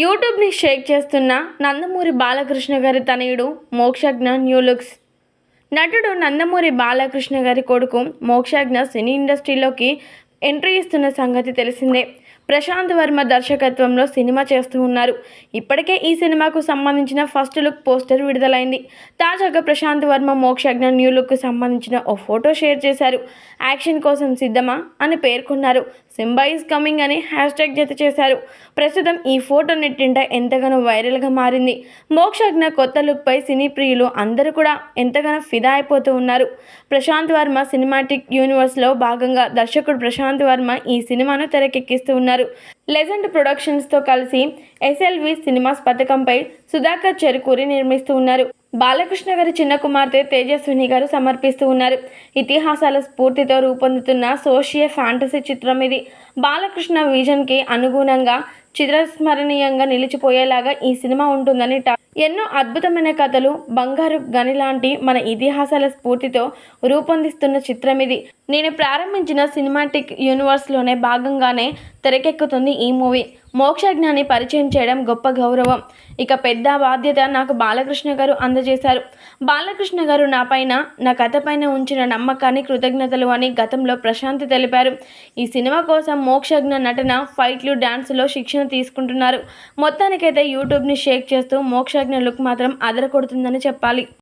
యూట్యూబ్ని షేక్ చేస్తున్న నందమూరి బాలకృష్ణ గారి తనయుడు మోక్షజ్ఞ న్యూ లుక్స్. నటుడు నందమూరి బాలకృష్ణ గారి కొడుకు మోక్షజ్ఞ సినీ ఇండస్ట్రీలోకి ఎంట్రీ ఇస్తున్న సంగతి తెలిసిందే. ప్రశాంత్ వర్మ దర్శకత్వంలో సినిమా చేస్తూ ఉన్నారు. ఇప్పటికే ఈ సినిమాకు సంబంధించిన ఫస్ట్ లుక్ పోస్టర్ విడుదలైంది. తాజాగా ప్రశాంత్ వర్మ మోక్షజ్ఞ న్యూ లుక్కు సంబంధించిన ఓ ఫోటో షేర్ చేశారు. యాక్షన్ కోసం సిద్ధమా అని పేర్కొన్నారు. సింబా ఈజ్ కమింగ్ అని హ్యాష్ ట్యాగ్ జత చేశారు. ప్రస్తుతం ఈ ఫోటో నెట్టింట ఎంతగానో వైరల్గా మారింది. మోక్షజ్ఞ కొత్త లుక్పై సినీ ప్రియులు అందరూ కూడా ఎంతగానో ఫిదా అయిపోతూ ఉన్నారు. ప్రశాంత్ వర్మ సినిమాటిక్ యూనివర్స్లో భాగంగా దర్శకుడు ప్రశాంత్ వర్మ ఈ సినిమాను తెరకెక్కిస్తూ ఉన్నారు. లెజెండ్ ప్రొడక్షన్స్తో కలిసి ఎస్ఎల్వి సినిమాస్ పథకంపై సుధాకర్ చెరుకూరి నిర్మిస్తూ ఉన్నారు. బాలకృష్ణ గారి చిన్న కుమార్తె తేజస్విని గారు సమర్పిస్తూ ఉన్నారు. ఇతిహాసాల స్ఫూర్తితో రూపొందుతున్న సోషియ ఫ్యాంటసీ చిత్రం ఇది. బాలకృష్ణ విజన్కి అనుగుణంగా చిత్రస్మరణీయంగా నిలిచిపోయేలాగా ఈ సినిమా ఉంటుందని ఎన్నో అద్భుతమైన కథలు బంగారు గని లాంటి మన ఇతిహాసాల స్ఫూర్తితో రూపొందిస్తున్న చిత్రం ఇది. నేను ప్రారంభించిన సినిమాటిక్ యూనివర్స్లోనే భాగంగానే తెరకెక్కుతుంది ఈ మూవీ. మోక్షజ్ఞాన్ని పరిచయం చేయడం గొప్ప గౌరవం. ఇక పెద్ద బాధ్యత నాకు బాలకృష్ణ గారు అందజేశారు. బాలకృష్ణ గారు నా పైన నా కథ పైన ఉంచిన నమ్మకాన్ని కృతజ్ఞతలు అని గతంలో ప్రశాంత్ తెలిపారు. ఈ సినిమా కోసం మోక్షజ్ఞ నటన ఫైట్లు డాన్సులో శిక్షణ తీసుకుంటున్నారు. మొత్తానికైతే యూట్యూబ్ని షేక్ చేస్తూ మోక్షజ్ఞ లుక్ మాత్రం అదరకొడుతుందని చెప్పాలి.